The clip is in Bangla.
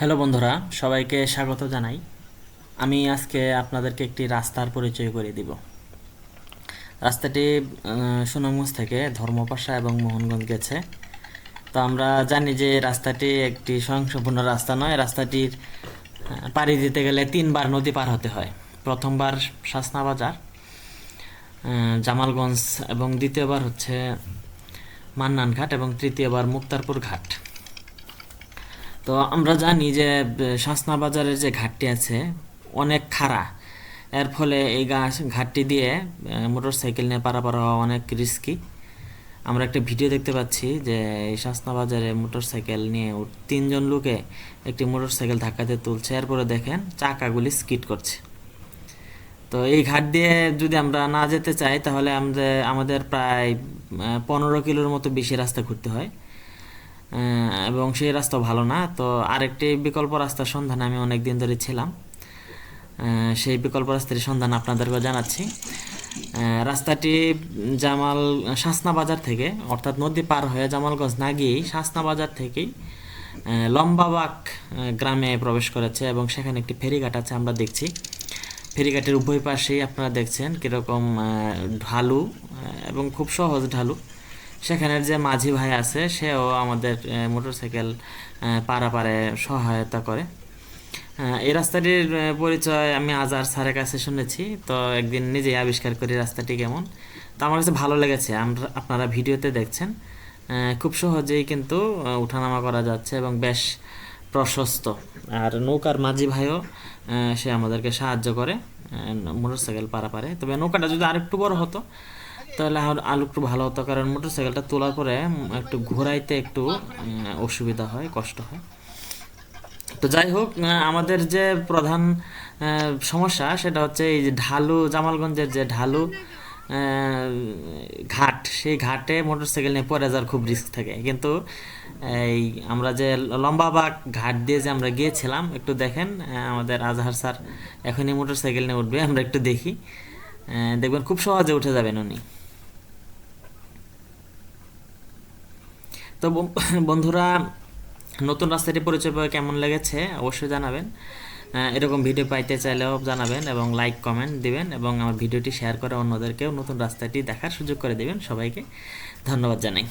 হ্যালো বন্ধুরা, সবাইকে স্বাগত জানাই। আমি আজকে আপনাদেরকে একটি রাস্তার পরিচয় করে দিব। রাস্তাটি সুনামগঞ্জ থেকে ধর্মপাশা এবং মোহনগঞ্জ গেছে। তো আমরা জানি যে রাস্তাটি একটি স্বয়ংসম্পূর্ণ রাস্তা নয়। রাস্তাটির পাড়ি দিতে গেলে তিনবার নদী পার হতে হয়। প্রথমবার শাসনা বাজার জামালগঞ্জ এবং দ্বিতীয়বার হচ্ছে মান্নান ঘাট এবং তৃতীয়বার মুক্তারপুর ঘাট। তো আমরা জানি যে শাসনা বাজারের যে ঘাটটি আছে, অনেক খাড়া। এর ফলে এই গাছ ঘাটটি দিয়ে মোটর সাইকেল নিয়ে পারাপার হওয়া অনেক রিস্কি আমরা একটা ভিডিও দেখতে পাচ্ছি যে, এই শাসনা বাজারে মোটর সাইকেল নিয়ে তিনজন লোকে একটি মোটর সাইকেল ধাক্কাতে তুলছে। এরপরে দেখেন চাকাগুলি স্কিট করছে। তো এই ঘাট দিয়ে যদি আমরা না যেতে চাই, তাহলে আমাদের আমাদের প্রায় পনেরো কিলোর মতো বেশি রাস্তা ঘুরতে হয়। এবং সেই রাস্তা ভালো না। তো আরেকটি বিকল্প রাস্তার সন্ধানে আমি অনেক দিন ধরে ছিলাম। সেই বিকল্প রাস্তার সন্ধান আপনাদেরকে জানাচ্ছি। রাস্তাটি জামাল শাসনা বাজার থেকে অর্থাৎ নদী পার হয়ে জামালগঞ্জ না গিয়েই শাসনা বাজার থেকেই আহ, গ্রামে প্রবেশ করেছে এবং সেখানে একটি ফেরিঘাট আছে আমরা দেখছি। ফেরিঘাটের উভয় পাশেই আপনারা দেখছেন কীরকম ঢালু এবং খুব সহজ ঢালু। সেখানের যে মাঝি ভাই আছে সেও আমাদের মোটরসাইকেল পারাপারে সহায়তা করে। এই রাস্তাটির পরিচয় আমি আজার স্যারের কাছে শুনেছি তো একদিন নিজেই আবিষ্কার করি রাস্তাটি কেমন। তো আমার কাছে ভালো লেগেছে আমরা আপনারা ভিডিওতে দেখছেন। খুব সহজেই কিন্তু আহ, ওঠানামা করা যাচ্ছে এবং বেশ প্রশস্ত। আর নৌকার মাঝি ভাইও সে আমাদেরকে সাহায্য করে মোটরসাইকেল পারাপারে। তবে নৌকাটা যদি আরেকটু বড় হতো তাহলে আরও একটু ভালো হতো, কারণ মোটরসাইকেলটা তোলার পরে একটু ঘোরাইতে একটু অসুবিধা হয়, কষ্ট হয়। তো যাই হোক আমাদের যে প্রধান সমস্যা সেটা হচ্ছে এই যে ঢালু, জামালগঞ্জের যে ঢালু ঘাট, সেই ঘাটে মোটরসাইকেল নিয়ে পরে যাওয়ার খুব রিস্ক থাকে। কিন্তু এই আমরা যে লম্বাবাগ ঘাট দিয়ে যে আমরা গিয়েছিলাম, একটু দেখেন আমাদের আজহার স্যার এখনই মোটরসাইকেল নিয়ে উঠবে, আমরা একটু দেখি। দেখবেন খুব সহজে উঠে যাবেন উনি। তো বন্ধুরা, নতুন রাস্তাটি পরিচয় পাওয়া কেমন লেগেছে অবশ্যই জানাবেন। এরকম ভিডিও পাইতে চাইলেও জানাবেন এবং লাইক কমেন্ট দিবেন এবং আমার ভিডিওটি শেয়ার করে অন্যদেরকেও নতুন রাস্তাটি দেখার সুযোগ করে দেবেন সবাইকে। ধন্যবাদ জানাই।